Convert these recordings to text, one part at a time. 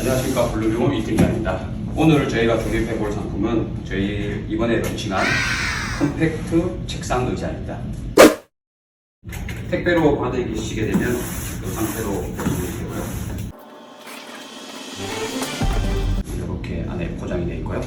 안녕하십니까 블루룸 이팀장입니다. 오늘 저희가 조립해 볼 상품은 저희 이번에 런칭한 컴팩트 책상 의자입니다. 택배로 받으시게 되면 이 상태로 보시면 되고요. 이렇게 안에 포장이 되어 있고요.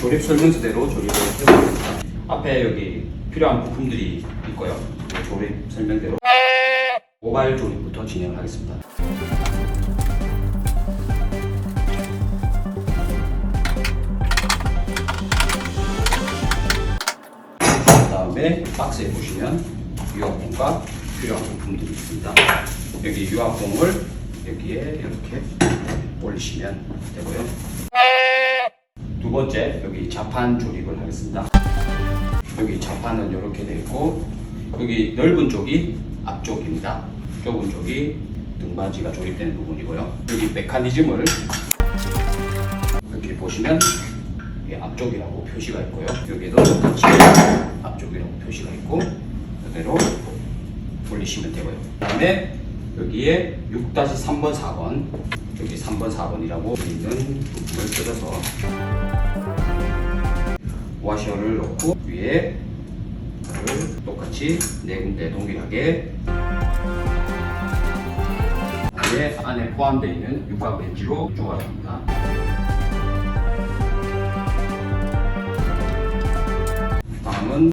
조립 설명서대로 조립을 해보겠습니다. 앞에 여기 필요한 부품들이 있고요. 이 조립 설명대로 모바일 조립부터 진행을 하겠습니다. 그 다음에 박스에 보시면 유압봉과 필요한 부품들이 있습니다. 여기 유압봉을 여기에 이렇게 올리시면 되고요. 두 번째 여기 자판 조립을 하겠습니다. 여기 자판은 이렇게 되어 있고 여기 넓은 쪽이 앞쪽입니다. 좁은 쪽이 등받이가 조립되는 부분이고요. 여기 메커니즘을 여기 보시면 앞쪽이라고 표시가 있고요. 여기도 똑같이 앞쪽이라고 표시가 있고 그대로 돌리시면 되고요. 그 다음에 여기에 6-3번 4번 여기 3번 4번이라고 있는 부분을 뜯어서 와셔를 넣고 위에 똑같이 네 군데 동일하게 안에 안에 포함되어 있는 육각 렌즈로 조각합니다. 다음은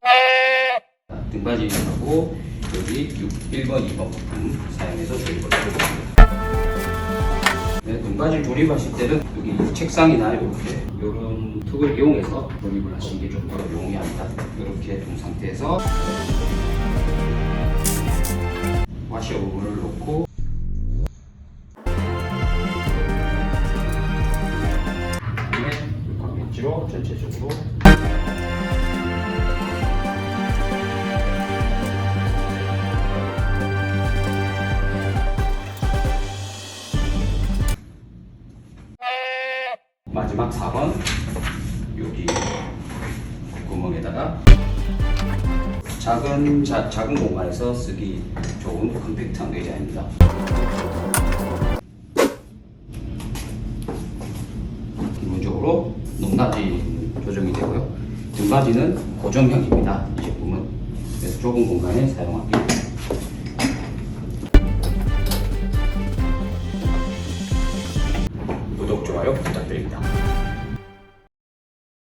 등받이 하고 여기 6, 1번, 2번 부품 사용해서 조립을 해보겠습니다. 네, 등받이를 조립하실 때는 여기 책상이나 이렇게 이런 툭을 이용해서 조립을 하시는 게 좀 더 용이합니다. 이렇게 둔 상태에서 와셔를 놓 마지막 4번 여기 구멍에다가 작은 자, 작은 공간에서 쓰기 좋은 컴팩트한 의자입니다. 기본적으로 높낮이 조정이 되고요. 등받이는 고정형입니다. 이 제품은 그래서 좁은 공간에 사용하기